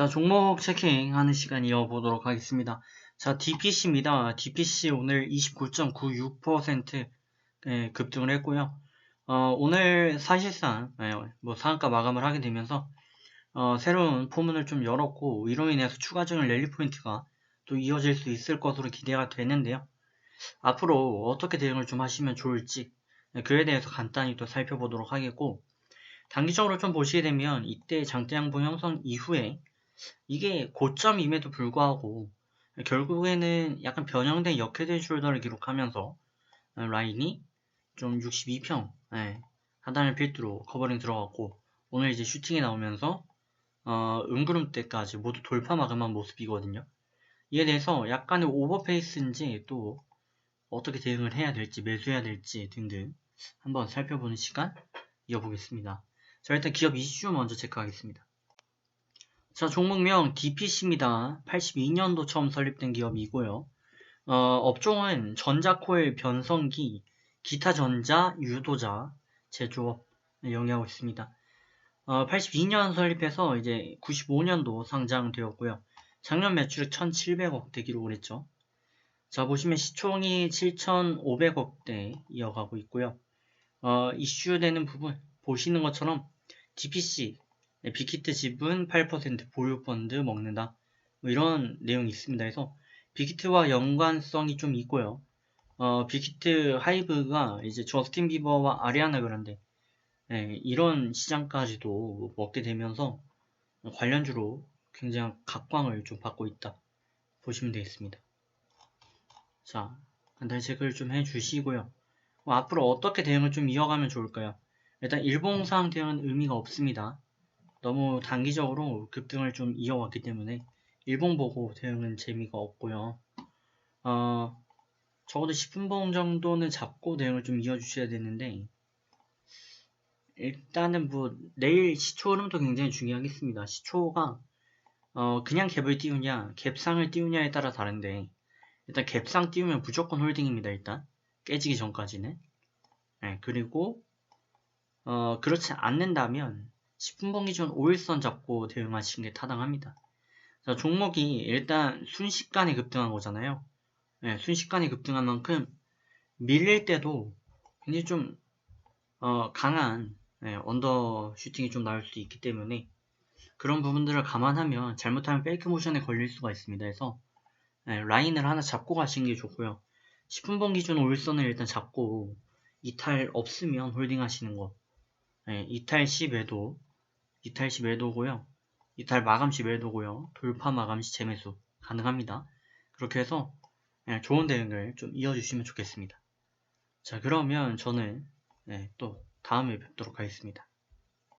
자, 종목 체킹하는 시간 이어보도록 하겠습니다. 자, DPC입니다. DPC 오늘 29.96% 예, 급등을 했고요. 어, 오늘 사실상 예, 뭐 상한가 마감을 하게 되면서 어, 새로운 포문을 좀 열었고 이로 인해서 추가적인 랠리 포인트가 또 이어질 수 있을 것으로 기대가 되는데요. 앞으로 어떻게 대응을 좀 하시면 좋을지 예, 그에 대해서 간단히 또 살펴보도록 하겠고 단기적으로 좀 보시게 되면 이때 장대 양봉 형성 이후에 이게 고점임에도 불구하고 결국에는 약간 변형된 역회된 숄더를 기록하면서 라인이 좀 62평 예, 하단을 필두로 커버링 들어갔고 오늘 이제 슈팅이 나오면서 어, 은구름대까지 모두 돌파 마감한 모습이거든요. 이에 대해서 약간의 오버페이스인지 또 어떻게 대응을 해야 될지 매수해야 될지 등등 한번 살펴보는 시간 이어보겠습니다. 자 일단 기업 이슈 먼저 체크하겠습니다. 자, 종목명 DPC입니다. 82년도 처음 설립된 기업이고요. 어, 업종은 전자코일 변성기, 기타 전자, 유도자, 제조업 영위하고 있습니다. 어, 82년 설립해서 이제 95년도 상장되었고요. 작년 매출액 1,700억대 기록을 했죠. 자, 보시면 시총이 7,500억대 이어가고 있고요. 어, 이슈되는 부분 보시는 것처럼 DPC 네, 빅히트 지분 8% 보유 펀드 먹는다. 뭐 이런 내용이 있습니다. 그래서 빅히트와 연관성이 좀 있고요. 어, 빅히트 하이브가 이제 저스틴 비버와 아리아나 그란데 네, 이런 시장까지도 먹게 되면서 관련주로 굉장히 각광을 좀 받고 있다. 보시면 되겠습니다. 자, 간단히 체크를 좀 해주시고요. 뭐 앞으로 어떻게 대응을 좀 이어가면 좋을까요? 일단 일봉상 대응은 의미가 없습니다. 너무 단기적으로 급등을 좀 이어왔기 때문에 일봉 보고 대응은 재미가 없고요. 어, 적어도 10분봉 정도는 잡고 대응을 좀 이어주셔야 되는데 일단은 뭐 내일 시초 흐름도 굉장히 중요하겠습니다. 시초가 어, 그냥 갭을 띄우냐 갭상을 띄우냐에 따라 다른데 일단 갭상 띄우면 무조건 홀딩입니다. 일단 깨지기 전까지는 네, 그리고 어, 그렇지 않는다면 10분봉 기준 5일선 잡고 대응하시는 게 타당합니다. 자, 종목이 일단 순식간에 급등한 거잖아요. 네, 순식간에 급등한 만큼 밀릴 때도 굉장히 좀 어, 강한 네, 언더 슈팅이 좀 나올 수 있기 때문에 그런 부분들을 감안하면 잘못하면 페이크 모션에 걸릴 수가 있습니다. 그래서 네, 라인을 하나 잡고 가시는 게 좋고요. 10분봉 기준 5일선을 일단 잡고 이탈 없으면 홀딩 하시는 거. 네, 이탈 시 매도 이탈 시 매도고요. 이탈 마감 시 매도고요. 돌파 마감 시 재매수 가능합니다. 그렇게 해서 네, 좋은 대응을 좀 이어주시면 좋겠습니다. 자 그러면 저는 네, 또 다음에 뵙도록 하겠습니다.